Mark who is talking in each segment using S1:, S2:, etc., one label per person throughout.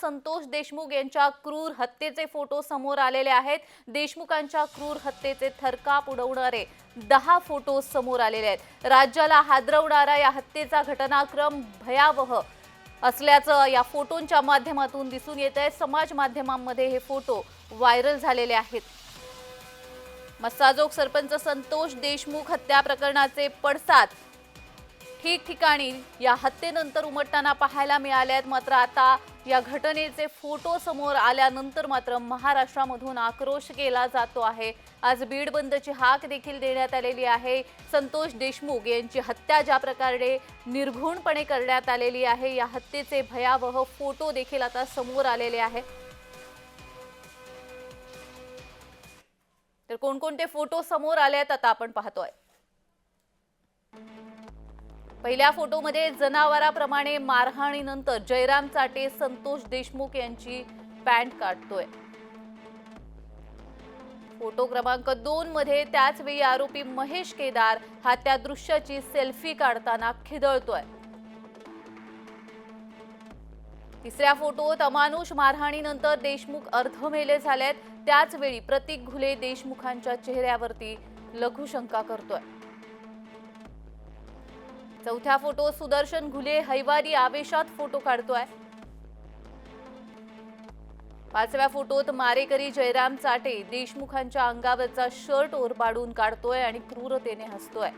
S1: संतोष देशमुख यांच्या क्रूर हत्येचे फोटो समोर आलेले आहेत. देशमुखांच्या क्रूर हत्येचे थरकाप उडवणारे दहा फोटो समोर आलेले आहेत. राज्याला हादरवणारा या हत्येचा घटनाक्रम भयावह असल्याचं या फोटोंच्या माध्यमातून दिसून येत आहे. समाज माध्यमांमध्ये हे फोटो व्हायरल झालेले आहेत. मस्साजोग सरपंच संतोष देशमुख हत्या प्रकरणाचे पडसाद ठिकठिकाणी या हत्येनंतर उमटताना पाहायला मिळाल्या आहेत. मात्र आता या घटनेचे फोटो समोर आल्यानंतर मात्र महाराष्ट्रामधून आक्रोश केला जातो आहे. आज बीड बंदची हाक देखील देण्यात आलेली आहे. संतोष देशमुख यांची हत्या ज्या प्रकारे निर्घुणपणे करण्यात आलेली आहे या हत्येचे भयावह फोटो देखील आता समोर आलेले आहे. तर कोणकोणते फोटो समोर आले आहेत आता आपण पाहतोय. पहिल्या फोटोमध्ये जनावराप्रमाणे मारहाणीनंतर जयराम चाटे संतोष देशमुख यांची पॅन्ट काढतोय फोटो क्रमांक दोन मध्ये त्याच वेळी आरोपी महेश केदार हा त्या दृश्याची सेल्फी काढताना खिदळतोय. तिसऱ्या फोटोत अमानुष मारहाणीनंतर देशमुख अर्धमेले झालेत. त्याच वेळी प्रतीक घुले देशमुखांच्या चेहऱ्यावरती लघुशंका करतोय. चौथ्या फोटो सुदर्शन घुले हैवारी आवेशात फोटो काढतोय. पाचव्या फोटोत मारेकरी जयराम चाटे देशमुखांच्या अंगावरचा शर्ट ओरबाडून काढतोय आणि क्रूरतेने हसतोय.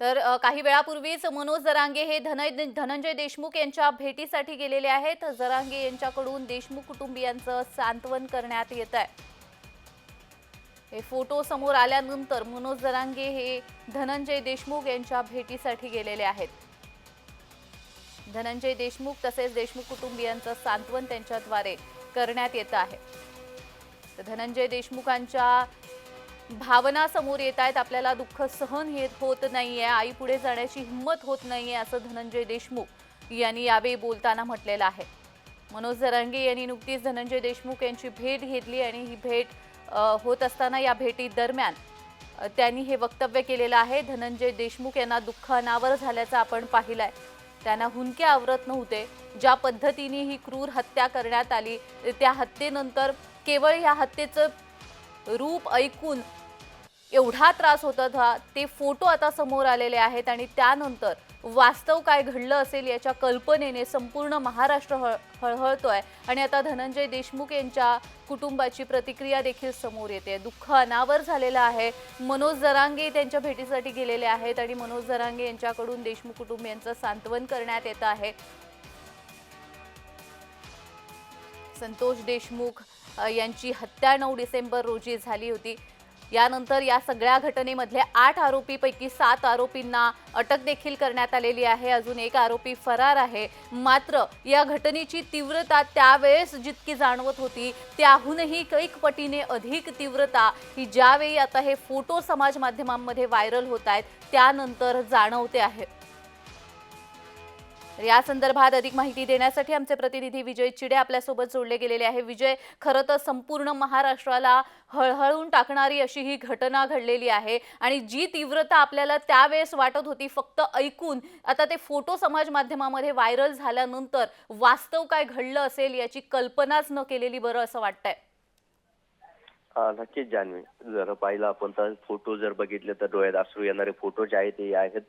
S1: तर काही वेळापूर्वीच मनोज जरांगे हे धन धनंजय देशमुख यांच्या भेटीसाठी गेलेले आहेत. जरांगे यांच्याकडून देशमुख कुटुंबियांचं सांत्वन करण्यात येत आहे. हे फोटो समोर आल्यानंतर मनोज जरांगे हे धनंजय देशमुख यांच्या भेटीसाठी गेलेले आहेत. धनंजय देशमुख तसेच देशमुख कुटुंबियांचं सांत्वन त्यांच्याद्वारे करण्यात येत आहे. धनंजय देशमुखांच्या भावना समोर येत आहेत. आपल्याला दुःख सहन येत होत नाहीये. आई पुढे जाण्याची हिंमत होत नाहीये असं धनंजय देशमुख यांनी यावेळी बोलताना म्हटलेलं आहे. मनोज जरांगे यांनी नुकतीच धनंजय देशमुख यांची भेट घेतली आणि ही भेट होत असताना या भेटी दरम्यान त्यांनी हे वक्तव्य केलेलं आहे. धनंजय देशमुख यांना दुःख अनावर झाल्याचं आपण पाहिलं आहे त्यांना हुंके आवरत नव्हते. ज्या पद्धतीने ही क्रूर हत्या करण्यात आली त्या हत्येनंतर केवळ या हत्येचं रूप ऐकून एवढा त्रास होत होता. ते फोटो आता समोर आलेले आहेत आणि त्यानंतर वास्तव काय घडलं असेल याच्या कल्पनेने संपूर्ण महाराष्ट्र हळ आहे आणि आता धनंजय देशमुख यांच्या कुटुंबाची प्रतिक्रिया देखील समोर येते. दुःख अनावर झालेलं आहे. मनोज जरांगे त्यांच्या भेटीसाठी गेलेले आहेत आणि मनोज जरांगे यांच्याकडून देशमुख कुटुंबियांचं सांत्वन करण्यात येत आहे. संतोष देशमुख यांची हत्या नऊ डिसेंबर रोजी झाली होती. यानंतर या सगळ्या घटनेमधले आठ आरोपीपैकी सात आरोपींना अटक देखील करण्यात आलेली आहे. अजून एक आरोपी फरार आहे. मात्र या घटनेची तीव्रता त्यावेळेस जितकी जाणवत होती त्याहूनही कैक पटीने अधिक तीव्रता ही ज्यावेळी आता हे फोटो समाज माध्यमांमध्ये व्हायरल होत आहेत त्यानंतर जाणवते आहे. तर या संदर्भात अधिक माहिती देण्यासाठी आमचे प्रतिनिधी विजय चिडे आपल्यासोबत जोडले गेलेले आहे. विजय खरं तर संपूर्ण महाराष्ट्राला हळहळून टाकणारी अशी ही घटना घडलेली आहे आणि जी तीव्रता आपल्याला त्यावेळेस वाटत होती फक्त ऐकून. आता ते फोटो समाज माध्यमामध्ये व्हायरल झाल्यानंतर वास्तव काय घडलं असेल याची कल्पनाच न केलेली बरं असं वाटतंय.
S2: नक्कीच जान्हवी जर पाहिलं आपण तर फोटो जर बघितले तर डोळ्यात अश्रू येणारे फोटो जे आहेत ते आहेत.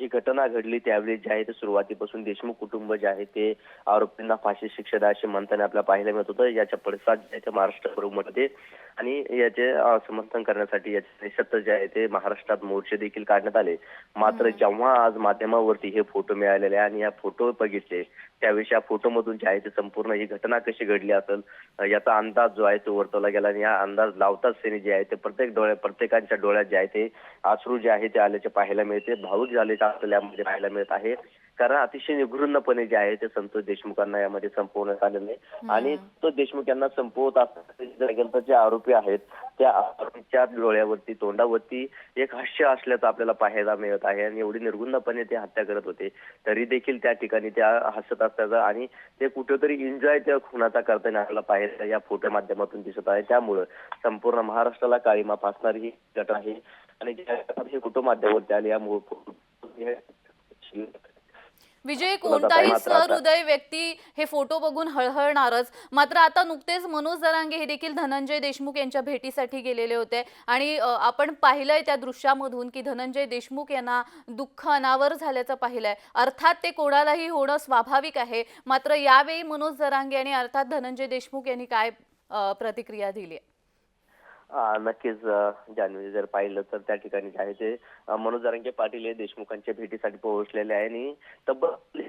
S2: जी घटना घडली त्यावेळी जे आहे ते सुरुवातीपासून देशमुख कुटुंब जे आहे ते आरोपींना फाशी शिक्षा द्या असे म्हणताना आपल्याला पाहायला मिळत होतं. याच्या पडसाद जे आहे ते महाराष्ट्राबरोबर आणि याचे समर्थन करण्यासाठी याचे निषेध जे आहे ते महाराष्ट्रात मोर्चे देखील काढण्यात आले. मात्र जेव्हा आज माध्यमावरती हे फोटो मिळालेले आहे आणि या फोटो बघितले त्यावेळी या फोटोमधून जे आहे ते संपूर्ण ही घटना कशी घडली असेल याचा अंदाज जो आहे तो वर्तवला गेला आणि या अंदाज लावताच त्यांनी जे आहे ते प्रत्येक डोळ्या प्रत्येकांच्या डोळ्यात जे आहे ते आश्रू जे आहे ते आल्याचे पाहायला मिळते भावूक झालेचे आपल्याला यामध्ये पाहायला मिळत आहे. कारण अतिशय निगृहपणे जे आहे ते संतोष देशमुखांना यामध्ये संपवण्यात आलेलं आहे आणि तो देशमुख यांना संपवत असताना जे आरोपी आहेत त्या आरोपीच्या डोळ्यावरती तोंडावरती एक हास्य असल्याचं आपल्याला पाहायला मिळत आहे आणि एवढी निर्गुणपणे ते हत्या करत होते. तरी देखील त्या ठिकाणी त्या हसत असल्याचं आणि ते कुठेतरी एन्जॉय त्या खुनाचा करताना आपल्याला पाहायला या फोटो माध्यमातून दिसत आहे. त्यामुळं संपूर्ण महाराष्ट्राला काळीमा फासणारी ही घटना आहे. आणि हे फोटो माध्यमावरती आले यामुळे
S1: विजय कोणताही सहृदय व्यक्ती हे फोटो बघून हळहळणारच. मात्र आता नुकतेच मनोज दरांगे हे देखील धनंजय देशमुख यांच्या भेटीसाठी गेलेले होते. आणि आपण पाहिलंय त्या दृश्यामधून की धनंजय देशमुख यांना दुःख अनावर झाल्याचं पाहिलंय. अर्थात ते कोणालाही होणं स्वाभाविक आहे. मात्र यावेळी मनोज दरांगे आणि अर्थात धनंजय देशमुख यांनी काय प्रतिक्रिया दिली आहे?
S2: नक्कीच जान्हवी जर पाहिलं तर त्या ठिकाणी जे आहे ते. मनोज जरांगे पाटील हे देशमुखांच्या भेटीसाठी पोहोचलेले आहे आणि तब्बल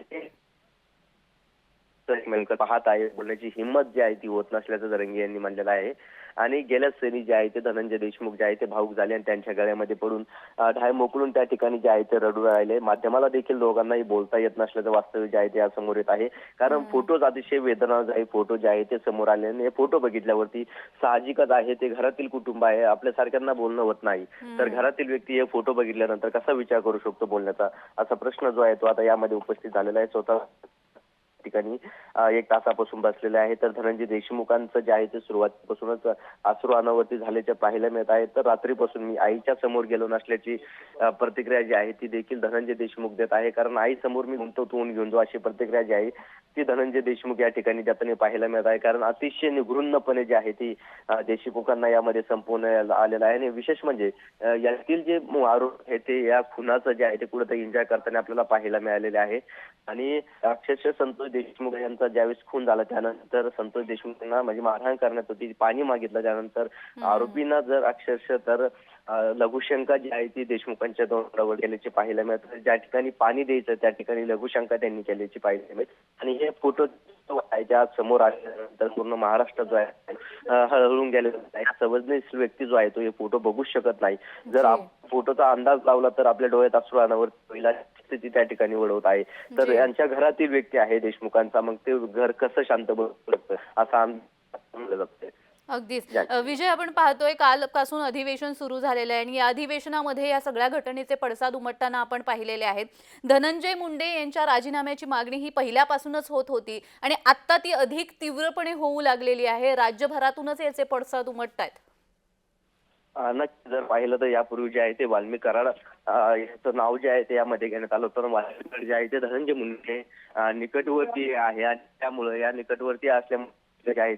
S2: एकमेकांकडे पाहत आहे. बोलण्याची हिंमत जी आहे ती होत नसल्याचं जरंगे यांनी म्हणलेलं आहे. आणि गेल्या श्रेणी जे आहे ते धनंजय देशमुख जे आहे ते भाऊक झाले आणि त्यांच्या गळ्यामध्ये पडून ढाय मोकळून त्या ठिकाणी जे आहे ते रडू राहिले. माध्यमाला देखील दोघांनाही बोलता येत नसल्याचं वास्तव्य जे आहे ते समोर येत आहे. कारण फोटोज अतिशय वेदनादायी फोटो जे आहे ते समोर आले आणि हे फोटो बघितल्यावरती साहजिकच आहे. ते घरातील कुटुंब आहे. आपल्या सारख्यांना बोलणं होत नाही. तर घरातील व्यक्ती हे फोटो बघितल्यानंतर कसा विचार करू शकतो बोलण्याचा? असा प्रश्न जो आहे तो आता यामध्ये उपस्थित झालेला आहे. स्वतः ठिकाणी एक तासापासून बसलेले आहे. तर धनंजय देशमुखांचं जे आहे ते सुरुवातीपासूनच अश्रू अनावरती झाल्याचे पाहायला मिळत आहे. तर रात्रीपासून मी आईच्या समोर गेलो नसल्याची प्रतिक्रिया जी आहे ती देखील धनंजय देशमुख देत आहे. कारण आई समोर मी गुंतो घेऊन जो अशी प्रतिक्रिया जी आहे ती धनंजय देशमुख या ठिकाणी त्यातून पाहायला मिळत आहे. कारण अतिशय निगृहपणे जे आहे ती देशमुखांना यामध्ये संपवण्यात आलेलं आहे. आणि विशेष म्हणजे यातील जे आरोप आहे ते या खुनाचं जे आहे ते कुठेतरी एन्जॉय करताना आपल्याला पाहायला मिळालेले आहे. आणि अक्षरशः संतोष देशमुख यांचा ज्यावेळेस खून झाला त्यानंतर संतोष देशमुख यांना म्हणजे मारहाण करण्यात होती पाणी मागितलं. त्यानंतर आरोपींना जर अक्षरशः तर लघुशंका जी आहे ती देशमुखांच्या तोंडावर केल्याची पाहायला मिळत. ज्या ठिकाणी पाणी द्यायचं त्या ठिकाणी लघुशंका त्यांनी केल्याची पाहायला मिळत. आणि हे फोटो त्या समोर आल्यानंतर पूर्ण महाराष्ट्र जो आहे हळहळून गेलेला संवेदनशील व्यक्ती जो आहे तो हे फोटो बघूच शकत नाही. जर फोटोचा अंदाज लावला तर आपल्या डोळ्यात अश्रू अनावर पहिला स्थिती त्या ठिकाणी वळवत आहे. तर. यांच्या घरातील व्यक्ती आहे देशमुखांचा. मग ते घर कसं शांत बसू शकतं? असा म्हणलं जातंय
S1: अगदीच. विजय आपण पाहतोय कालपासून अधिवेशन सुरू झालेलं आहे आणि या अधिवेशनामध्ये या सगळ्या घटनेचे पडसाद उमटताना आपण पाहिलेले आहेत. धनंजय मुंडे यांच्या राजीनाम्याची मागणी ही पहिल्यापासूनच होत होती आणि आत्ता ती अधिक तीव्रपणे होऊ लागलेली आहे. राज्यभरातूनच याचे पडसाद उमटत आहेत
S2: नक्की जर पाहिलं तर यापूर्वी जे आहे ते वाल्मिक कराड अं, याचं नाव जे आहे ते यामध्ये घेण्यात आलं होतं. कराड जे आहे ते धनंजय मुंडे निकटवर्ती आहे आणि त्यामुळे या निकटवर्ती असल्यामुळे जे आहे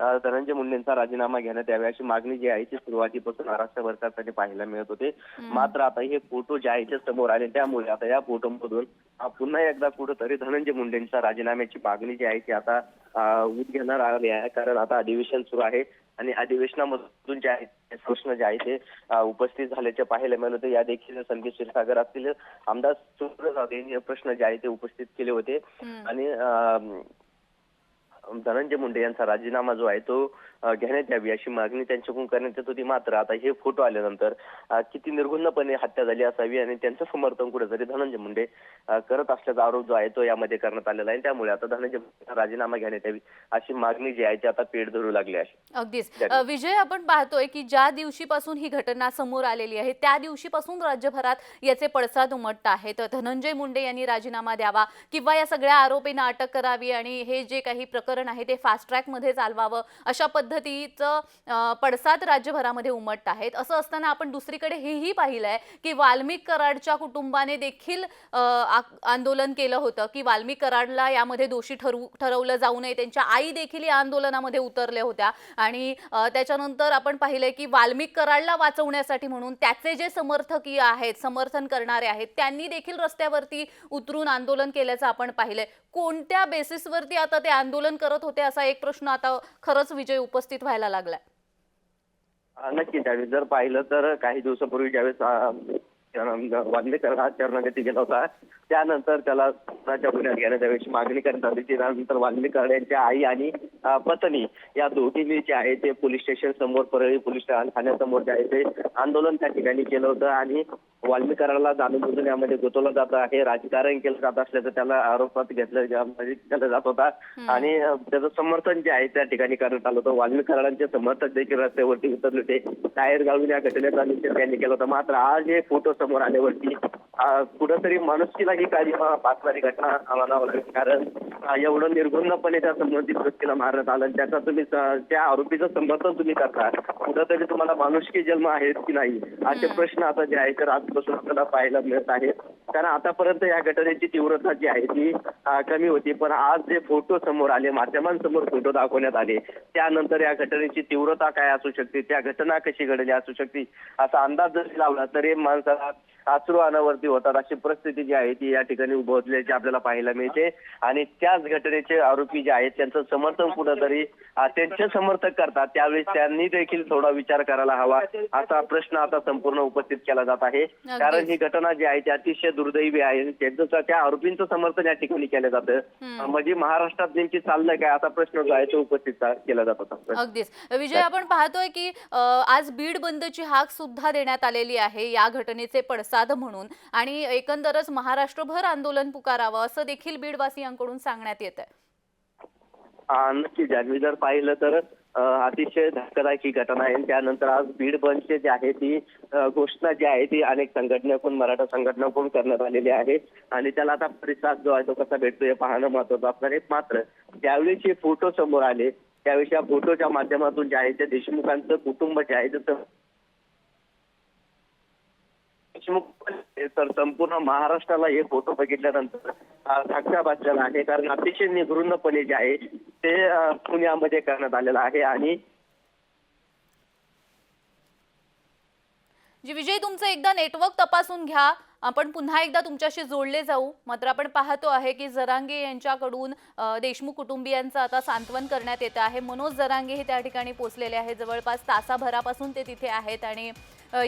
S2: अं, धनंजय मुंडेंचा राजीनामा घेण्यात यावे अशी मागणी जी आहे ती सुरुवातीपासून महाराष्ट्र सरकारसाठी पाहायला मिळत होते. मात्र आता हे फोटो जे आहे ते समोर आले त्यामुळे आता या फोटोमधून पुन्हा एकदा कुठंतरी धनंजय मुंडेंच्या राजीनाम्याची मागणी जी आहे ती आता घेणार आली आहे. कारण आता अधिवेशन सुरू आहे. आणि अधिवेशनामधून जे आहे ते प्रश्न जे आहे ते उपस्थित झाल्याचे पाहायला मिळाले. होते या देखील संदीप क्षीरसागर असतील. आमदार सुरेश जाधव यांनी प्रश्न जे आहे ते उपस्थित केले होते. आणि अं, धनंजय मुंडे यांचा राजीनामा जो आहे तो घेण्यात यावी अशी मागणी त्यांच्याकडून करण्यात येत होती. मात्र आता हे फोटो आल्यानंतर किती निर्गुणपणे हत्या झाली असावी आणि त्यांचं समर्थन कुठेतरी धनंजय मुंडे करत असल्याचा आरोप जो आहे तो यामध्ये करण्यात आलेला आहे. त्यामुळे आता धनंजय मुंडेंचा राजीनामा घेण्यात यावी अशी मागणी जी आहे ती आता पेट धरू लागली आहे.
S1: अगदीच. विजय आपण पाहतोय की ज्या दिवशीपासून ही घटना समोर आलेली आहे त्या दिवशीपासून राज्यभरात याचे पडसाद उमटत आहेत. धनंजय मुंडे यांनी राजीनामा द्यावा किंवा या सगळ्या आरोपींना अटक करावी आणि हे जे काही प्रकरण आहे ते फास्ट ट्रॅकमध्ये चालवावं अशा पद्धतीचं पडसाद राज्यभरामध्ये उमटत आहेत. असं असताना आपण दुसरीकडे हेही पाहिलं आहे की वाल्मिक कराडच्या कुटुंबाने देखील आंदोलन केलं होतं की वाल्मिक कराडला यामध्ये दोषी ठरवू ठरवलं जाऊ नये. त्यांच्या आई देखील या आंदोलनामध्ये उतरल्या होत्या. आणि त्याच्यानंतर आपण पाहिलंय की वाल्मिक कराडला वाचवण्यासाठी म्हणून त्याचे जे समर्थकीय आहेत समर्थन करणारे आहेत त्यांनी देखील रस्त्यावरती उतरून आंदोलन केल्याचं आपण पाहिलंय. कोणत्या बेसिसवरती आता ते आंदोलन करत होते असा एक प्रश्न आता खरंच विजय उपस्थित व्हायला लागलाय.
S2: नक्की. त्यावेळी जर पाहिलं तर काही दिवसापूर्वी ज्यावेळेस अं, वाल्मीकर हा शरणागती गेला होता त्यानंतर त्याला खुनाच्या गुन्ह्यात घेण्याच्या मागणी करण्यात आली. त्यानंतर वाल्मीकर यांच्या आई आणि पत्नी या दोघींनी जे आहे ते पोलीस स्टेशन समोर परळी पोलीस ठाण्यासमोर जे आहे ते आंदोलन त्या ठिकाणी केलं होतं. आणि वाल्मीकराला जाणून यामध्ये गुंतवलं जात आहे. राजकारण केलं जात असल्याचं त्याला आरोपात घेतलं केलं जात होता. आणि त्याचं समर्थन जे आहे त्या ठिकाणी करण्यात आलं होतं. वाल्मीकरांचे समर्थक देखील रस्त्यावरती उतरले होते टायर घालून या घटनेचा निषेध त्यांनी केला होता. मात्र आज हे फोटो समोर आल्यावरती कुठंतरी माणुसकीला ही काही पाचणारी घटना लागेल कारण एवढं निर्गुणपणे त्या संबंधित व्यक्तीला मारण्यात आलं आणि त्याचा तुम्ही स- त्या आरोपीचं समर्थन तुम्ही करता. कुठंतरी तुम्हाला माणुसकी जन्म आहेत की नाही? असे प्रश्न आता जे आहे तर आजपासून आपल्याला पाहायला मिळत आहेत. कारण आतापर्यंत या घटनेची तीव्रता जी आहे ती कमी होती. पण आज जे फोटो समोर आले माध्यमांसमोर फोटो दाखवण्यात आले त्यानंतर या घटनेची तीव्रता काय असू शकते? त्या घटना कशी घडली असू शकते? असा अंदाज जरी लावला तरी माणसाला अश्रू अनावरती होतात. अशी परिस्थिती जी आहे ती या ठिकाणी उद्भवल्याची आपल्याला पाहायला मिळते. आणि त्याच घटनेचे आरोपी जे आहेत त्यांचं समर्थन कुठंतरी त्यांचे समर्थक करतात. त्यावेळेस त्यांनी देखील थोडा विचार करायला हवा असा प्रश्न आता संपूर्ण उपस्थित केला जात आहे. कारण ही घटना जी आहे ती अतिशय दुर्दैवी आहे. त्यांचं त्या आरोपींचं समर्थन या ठिकाणी केलं जातं. म्हणजे महाराष्ट्रात नेमकी चाललंय काय? असा प्रश्न जो आहे तो उपस्थित केला जात होता.
S1: अगदीच. विजय आपण पाहतोय की आज बीड बंदची हाक सुद्धा देण्यात आलेली आहे. या घटनेचे पडसाद म्हणून. आणि एकंदरच महाराष्ट्रभर आंदोलन पुकारावं असं देखील बीडवासियांकडून सांगण्यात येत आहे
S2: नक्की. जर पाहिलं तर अतिशय धक्कादायक ही घटना आहे. त्यानंतर आज बीड बंदचे जे आहे ती घोषणा जी आहे ती अनेक संघटनेकडून मराठा संघटनेकडून करण्यात आलेली आहे. आणि त्याला आता प्रतिसाद जो आहे तो कसा भेटतो हे पाहणं महत्वाचं असणार आहे. मात्र ज्यावेळेस हे फोटो समोर आले त्यावेळेस या फोटोच्या माध्यमातून जे आहे ते देशमुखांचं कुटुंब जे आहे ते देशमुख तर संपूर्ण महाराष्ट्राला हे फोटो बघितल्यानंतर अ, आहे. कारण अतिशय निगृणपणे जे आहे ते पुण्यामध्ये करण्यात आलेलं आहे आणि
S1: जी विजय तुमचं एकदा नेटवर्क तपासून घ्या. आपण पुन्हा एकदा तुमच्याशी जोडले जाऊ. मात्र आपण पाहतो आहे की जरांगे यांच्याकडून देशमुख कुटुंबियांचं आता सांत्वन करण्यात येतं आहे. मनोज जरांगे हे त्या ठिकाणी पोचलेले आहेत. जवळपास तासाभरापासून ते तिथे आहेत आणि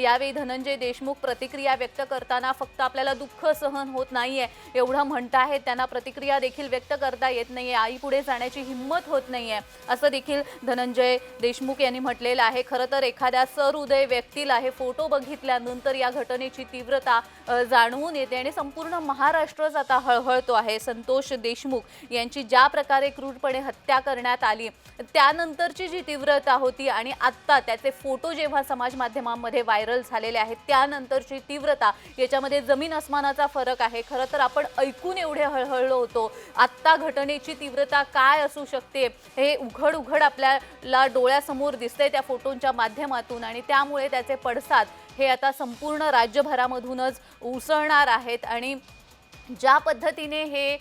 S1: यावेळी धनंजय देशमुख प्रतिक्रिया व्यक्त करताना फक्त आपल्याला दुःख सहन होत नाहीये एवढं म्हणताहेत. त्यांना प्रतिक्रिया देखील व्यक्त करता येत नाहीये. आई पुढे जाण्याची हिंमत होत नाहीये. असं देखील धनंजय देशमुख यांनी म्हटलेलं आहे. खरं तर एखाद्या सहृदय व्यक्तीला हे फोटो बघितल्यानंतर या घटनेची तीव्रता जाणवून येते आणि संपूर्ण महाराष्ट्रच आता हळहळतो आहे. संतोष देशमुख यांची ज्या प्रकारे क्रूरपणे हत्या करण्यात आली त्यानंतरची जी तीव्रता होती आणि आत्ता त्याचे फोटो जेव्हा समाज माध्यमांमध्ये व्हायरल झालेले आहेत त्यानंतरची तीव्रता याच्यामध्ये जमीन अस्मानाचा फरक आहे. खरं तर आपण ऐकून एवढे हळहळलो होतो आत्ता घटनेची तीव्रता काय असू शकते हे उघड उघड आपल्याला डोळ्यासमोर दिसतंय त्या फोटोंच्या माध्यमातून आणि त्यामुळे त्याचे पडसाद हे आता संपूर्ण राज्यभरामधूनच उसळणार आहेत आणि ज्या पद्धतीने हे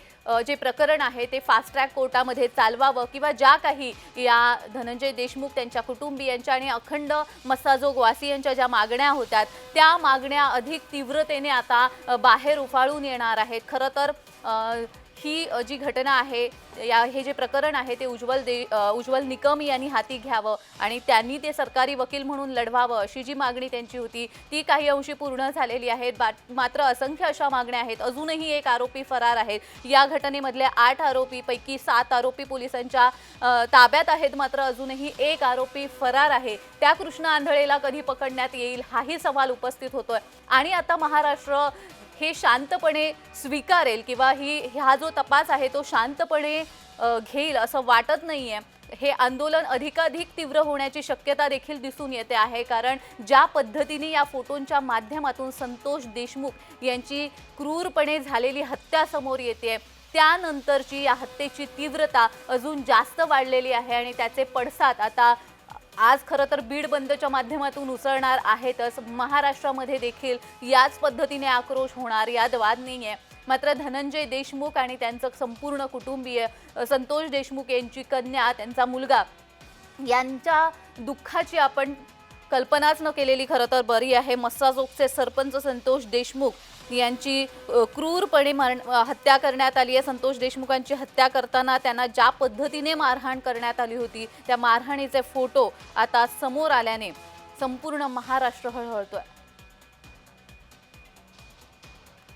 S1: जे प्रकरण आहे ते फास्ट ट्रॅक कोर्टामध्ये चालवावं किंवा ज्या काही या धनंजय देशमुख त्यांच्या कुटुंबियांच्या आणि अखंड मस्साजोग वासियांच्या ज्या मागण्या होत्या त्या मागण्या अधिक तीव्रतेने आता बाहेर उफाळून येणार आहेत. खरं तर ही जी घटना आहे या हे जे प्रकरण आहे ते उज्ज्वल दे उज्ज्वल निकम यांनी हाती घ्यावं आणि त्यांनी ते सरकारी वकील म्हणून लढवावं अशी जी मागणी त्यांची होती ती काही अंशी पूर्ण झालेली आहे बा- मात्र असंख्य अशा मागण्या आहेत. अजूनही एक आरोपी फरार आहेत. या घटनेमधले आठ आरोपी पैकी सात आरोपी पोलिसांच्या ताब्यात आहेत. मात्र अजूनही एक आरोपी फरार आहे. त्या कृष्ण आंधळेला कधी पकडण्यात येईल हाही सवाल उपस्थित होतोय. आणि आता महाराष्ट्र हे शांतपणे स्वीकारेल किंवा ही हा जो तपास आहे तो शांतपणे घेईल असं वाटत नाही आहे हे आंदोलन अधिकाधिक तीव्र होण्याची शक्यता देखील दिसून येते आहे. कारण ज्या पद्धतीने या फोटोंच्या माध्यमातून संतोष देशमुख यांची क्रूरपणे झालेली हत्या समोर येते त्यानंतरची या हत्येची तीव्रता अजून जास्त वाढलेली आहे आणि त्याचे पडसाद आता आज खरं तर बीड बंदच्या माध्यमातून उसळणार आहेतच. महाराष्ट्रामध्ये देखील याच पद्धतीने आक्रोश होणार यात वाद नाही आहे मात्र धनंजय देशमुख आणि त्यांचं संपूर्ण कुटुंबीय संतोष देशमुख यांची कन्या त्यांचा मुलगा यांच्या दुःखाची आपण कल्पनाच न केलेली खरं तर बरी आहे. मस्साजोगचे सरपंच संतोष देशमुख यांची क्रूरपणे मरण हत्या करण्यात आली आहे. संतोष देशमुखांची हत्या करताना त्यांना ज्या पद्धतीने मारहाण करण्यात आली होती त्या मारहाणीचे फोटो आता समोर आल्याने संपूर्ण महाराष्ट्र हळहळतोय.